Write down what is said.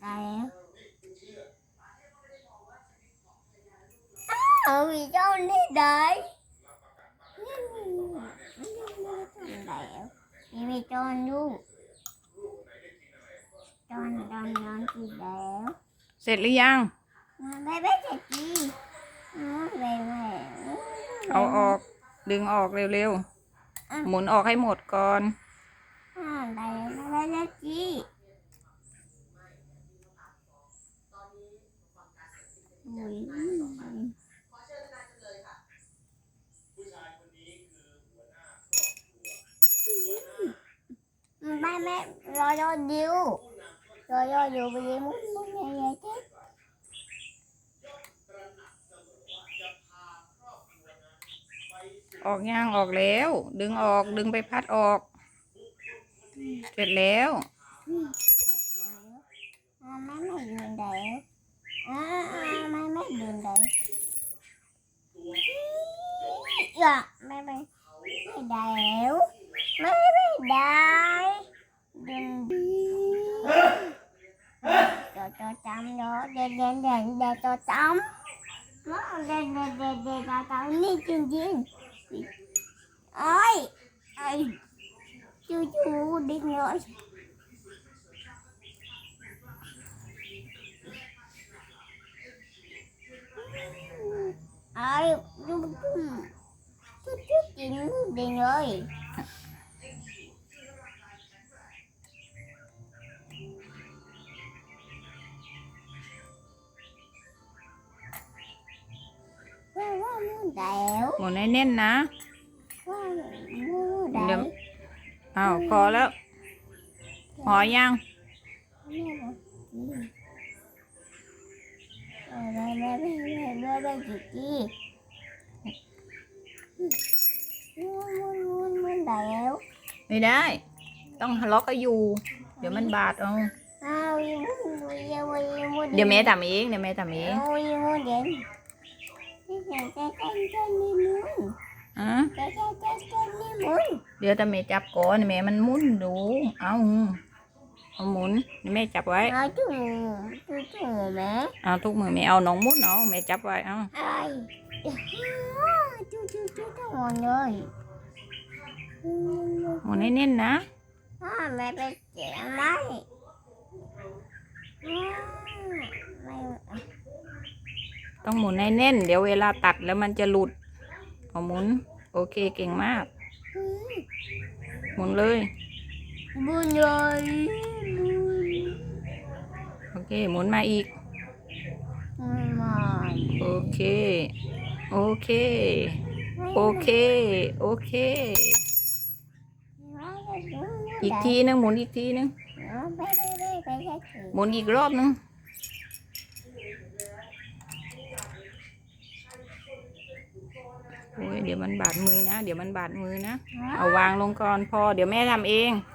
ไหนเอาวีจ้านี่ได้นี่มีจอนดูจอนจอนจอนกินแล้วเสร็จหรือยังไม่ไม่เสร็จดีไม่ไม่เอาออกดึงออกเร็วๆหมุนออกให้หมดก่อน ba mẹ rồi rồi điêu rồi rồi điêu vì gì muốn muốn nghe nghe chứ ออกย่างออกแล้ว ดึงออกดึงไปพัดออก เสร็จแล้ว à, mấy mấy đường đẹp à, à, mấy mấy đường đẹp dạ mấy mấy mấy đẻo mấy mấy đại đường cho đó, để để để để cho tắm. Nó để để để để cho tắm. Đi chương trình ơi ơi chú chú, đi rồi ơi chú chú. Chú chú chị đi. rồi แดวหมุนให้แน่นนะว่ามือแดเดี๋ยววอ้าวพอแล้วพอยังแม่แม่แม่แม่แม่แม่จีจีมุนมุนมุนแดวไม่ได้ ต้องล็อกก็อยู่ เดี๋ยวมันบาดเอาอ้าวมุนมุนมุนมุนเดี๋ยวแม่ทำเองเดี๋ยวแม่ทำเอง อะแกแกแกแกนี่มุนเดี๋ยวแต่แม่จับก่อนแม่มันหมุนดู เอาเอาหมุนเดี๋ยวแม่จับไว้เอาจุ๊จุ๊จุ๊แม่เอาทุกมือแม่เอาน้องหมุนเอาแม่จับไว้เอา ai chú chú chú cho mọi người หมุนให้แน่นนะ à, mẹ bị chuyện đấy à, ต้องหมุนให้แน่น เดี๋ยวเวลาตัดแล้วมันจะหลุดเอาหมุน โอเคเก่งมาก หมุนเลย buồn rồi โอเค หมุนมาอีก mà โอเค โอเค โอเค โอเค อีกทีนึงหมุนอีกทีนึง bé bé bé bé bé หมุนอีกรอบนึง โอ้ย เดี๋ยวมันบาดมือนะ เดี๋ยวมันบาดมือนะ เอาวางลงก่อนพอ เดี๋ยวแม่ทำเอง à